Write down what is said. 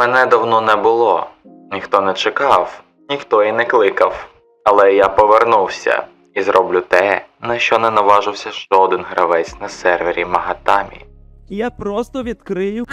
Мене давно не було, ніхто не чекав, ніхто і не кликав. Але я повернувся і зроблю те, на що не наважився жоден гравець на сервері Магатамі. Я просто відкрию